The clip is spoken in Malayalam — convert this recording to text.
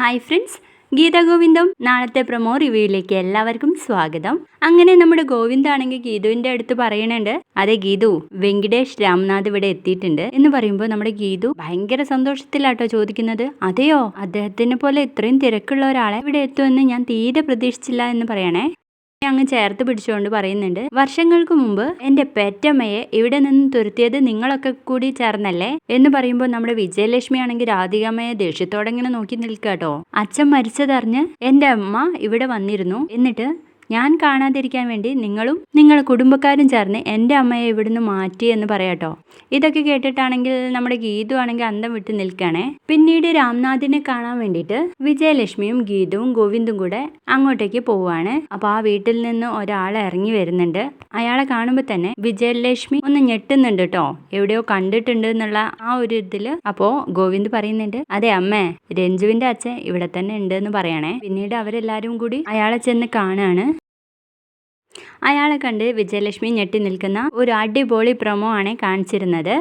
ഹായ് ഫ്രണ്ട്സ് ഗീതഗോവിന്ദം നാളത്തെ പ്രൊമോ റിവ്യൂയിലേക്ക് എല്ലാവർക്കും സ്വാഗതം. അങ്ങനെ നമ്മുടെ ഗോവിന്ദാണെങ്കിൽ ഗീതുവിന്റെ അടുത്ത് പറയണുണ്ട് അതെ ഗീതു വെങ്കിടേഷ് രാംനാഥ് ഇവിടെ എത്തിയിട്ടുണ്ട്. എന്ന് പറയുമ്പോൾ നമ്മുടെ ഗീതു ഭയങ്കര സന്തോഷത്തിലാട്ടോ ചോദിക്കുന്നത് അതെയോ? അദ്ദേഹത്തിനെ പോലെ ഇത്രയും തിരക്കുള്ള ഒരാളെ ഇവിടെ എത്തുമെന്ന് ഞാൻ തീരെ പ്രതീക്ഷിച്ചില്ല എന്ന് പറയണേ. അങ്ങ് ചേർത്ത് പിടിച്ചുകൊണ്ട് പറയുന്നുണ്ട് വർഷങ്ങൾക്ക് മുമ്പ് എന്റെ പെറ്റമ്മയെ ഇവിടെ നിന്ന് തുരുത്തിയത് നിങ്ങളൊക്കെ കൂടി ചേർന്നല്ലേ? എന്ന് പറയുമ്പോൾ നമ്മുടെ വിജയലക്ഷ്മി ആണെങ്കിൽ രാധികമ്മയെ ദേഷ്യത്തോടെ ഇങ്ങനെ നോക്കി നിൽക്കാട്ടോ അച്ഛൻ മരിച്ചതറിഞ്ഞ് എന്റെ അമ്മ ഇവിടെ വന്നിരുന്നു. എന്നിട്ട് ഞാൻ കാണാതിരിക്കാൻ വേണ്ടി നിങ്ങളും നിങ്ങളുടെ കുടുംബക്കാരും ചേർന്ന് എന്റെ അമ്മയെ ഇവിടുന്ന് മാറ്റി എന്ന് പറയാട്ടോ ഇതൊക്കെ കേട്ടിട്ടാണെങ്കിൽ നമ്മുടെ ഗീതു ആണെങ്കിൽ അന്തം വിട്ട് നിൽക്കണേ പിന്നീട് രാംനാഥിനെ കാണാൻ വേണ്ടിയിട്ട് വിജയലക്ഷ്മിയും ഗീതുവും ഗോവിന്ദും കൂടെ അങ്ങോട്ടേക്ക് പോവാണ് അപ്പോൾ ആ വീട്ടിൽ നിന്ന് ഒരാൾ ഇറങ്ങി വരുന്നുണ്ട്. അയാളെ കാണുമ്പോൾ തന്നെ വിജയലക്ഷ്മി ഒന്ന് ഞെട്ടുന്നുണ്ട് കേട്ടോ. എവിടെയോ കണ്ടിട്ടുണ്ട് എന്നുള്ള ആ ഒരു ഇതിൽ അപ്പോൾ ഗോവിന്ദ് പറയുന്നുണ്ട് അതെ അമ്മേ രഞ്ജുവിന്റെ അച്ഛൻ ഇവിടെ തന്നെ ഉണ്ട് എന്ന് പറയണേ. പിന്നീട് അവരെല്ലാരും കൂടി അയാളെ ചെന്ന് കാണാണ് അയാളെ കണ്ട് വിജയലക്ഷ്മി ഞെട്ടി നിൽക്കുന്ന ഒരു അടിപൊളി പ്രൊമോ ആണ് കാണിച്ചിരുന്നത്.